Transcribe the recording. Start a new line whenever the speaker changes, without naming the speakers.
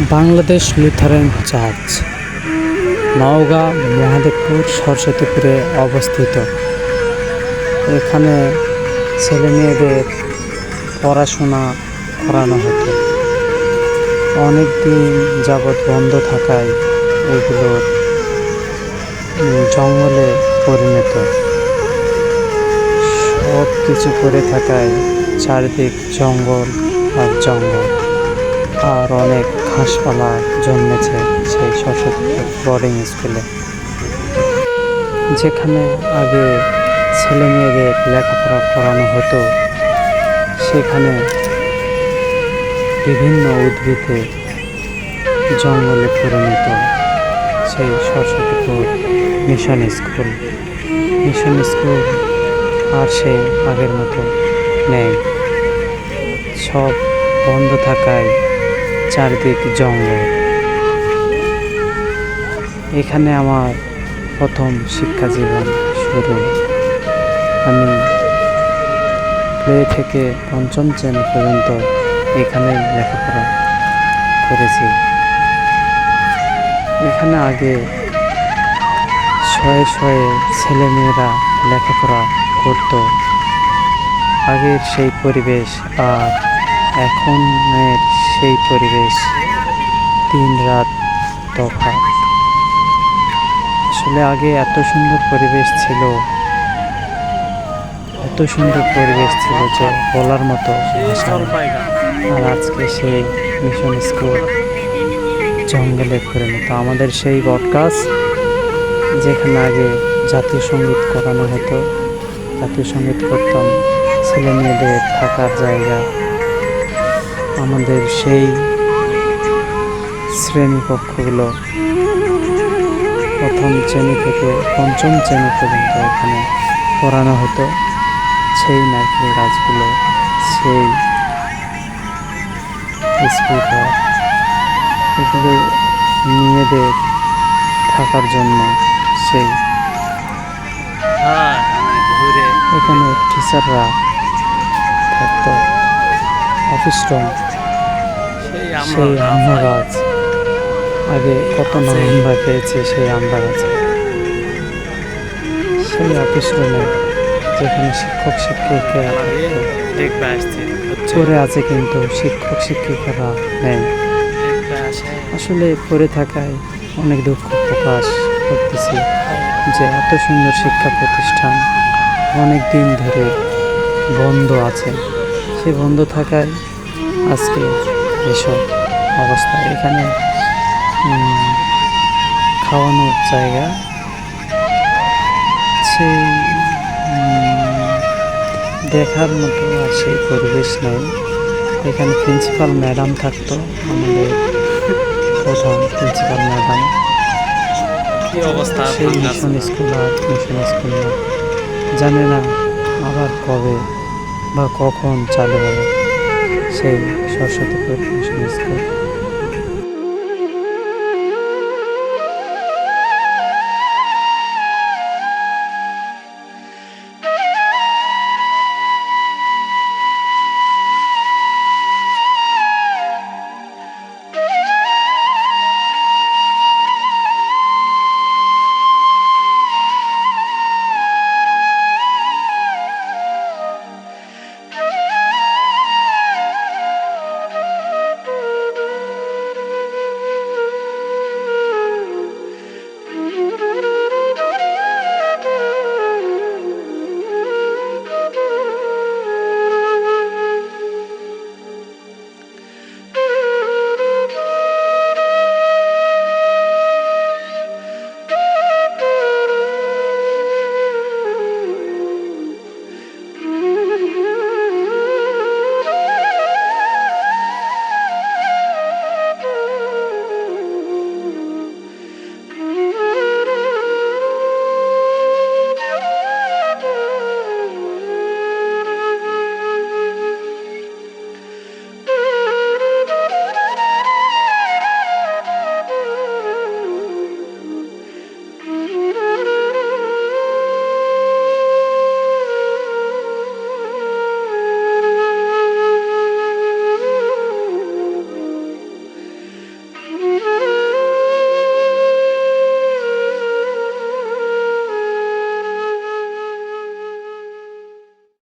Bangladesh Lutheran church Naogaon Mahadevpur সরস্বতীপুরে অবস্থিত। এখানে ছেলে মেয়েদের পড়াশোনা করানো হতো। অনেক দিন যাবৎ বন্ধ থাকায় এগুলোর উম, জঙ্গলে পরিণত। সব কিছু করে থাকায় চারিদিক জঙ্গল আর জঙ্গল আর অনেক ঘাসপালা জন্মেছে সেই সরস্বতীপুর বোর্ডিং স্কুলে যেখানে আগে ছেলে মেয়েদের লেখাপড়া করানো হতো, সেখানে বিভিন্ন উদ্ভিদে জঙ্গলে পরিণত সেই Saraswatipur mission school mission school আর সে আগের মতো নেই। সব বন্ধ থাকায় চারদিক জঙ্গল। এখানে আমার প্রথম শিক্ষা জীবন শুরু। আমি প্লে থেকে পঞ্চম শ্রেণি পর্যন্ত এখানে লেখাপড়া করেছি। এখানে আগে শয়ে শয়ে ছেলেমেয়েরা লেখাপড়া করতো। আগের সেই পরিবেশ আর এখনের সেই পরিবেশ দিন রাত তফাৎ। আসলে আগে এত সুন্দর পরিবেশ ছিল, এত সুন্দর পরিবেশ ছিল যে বলার মতো আর আজকে সেই মিশন স্কুল জঙ্গলে পরিণত আমাদের সেই বটগাছ যেখানে আগে জাতীয় সংগীত করানো হতো, জাতীয় সংগীত করতাম ছেলে মেয়েদের থাকার জায়গা আমাদের সেই শ্রেণীকক্ষগুলো প্রথম শ্রেণি থেকে পঞ্চম শ্রেণি পর্যন্ত এখানে পড়ানো হতো। সেই নারকেল গাছগুলো সেই স্কুল ঘর এগুলো মেয়েদের থাকার জন্য সেই
হ্যাঁ
এখানে টিচাররা থাকতো। অফিস রুম
সেই
সেই
আমরা
গাছ আগে কত না আমরা পেয়েছি সেই গাছে সেই অফিস রুমে যেখানে শিক্ষক
হচ্ছে
পড়ে আছে কিন্তু শিক্ষক শিক্ষিকারা নেই। আসলে পড়ে থাকায় অনেক দুঃখ প্রকাশ করতেছি যে এত সুন্দর শিক্ষা প্রতিষ্ঠান অনেক দিন ধরে বন্ধ আছে। সে বন্ধ থাকায় আজকে এসব অবস্থা। এখানে খাওয়ানোর জায়গা সেই দেখার মতো আর সেই পরিবেশ নেই। এখানে প্রিন্সিপাল ম্যাডাম থাকতো আমাদের প্রধান প্রিন্সিপাল ম্যাডাম সেই মিশন স্কুল আর মিশন স্কুল জানে না আবার কবে বা কখন চালু হবে সেই সরস্বতী পুজো স্কুল।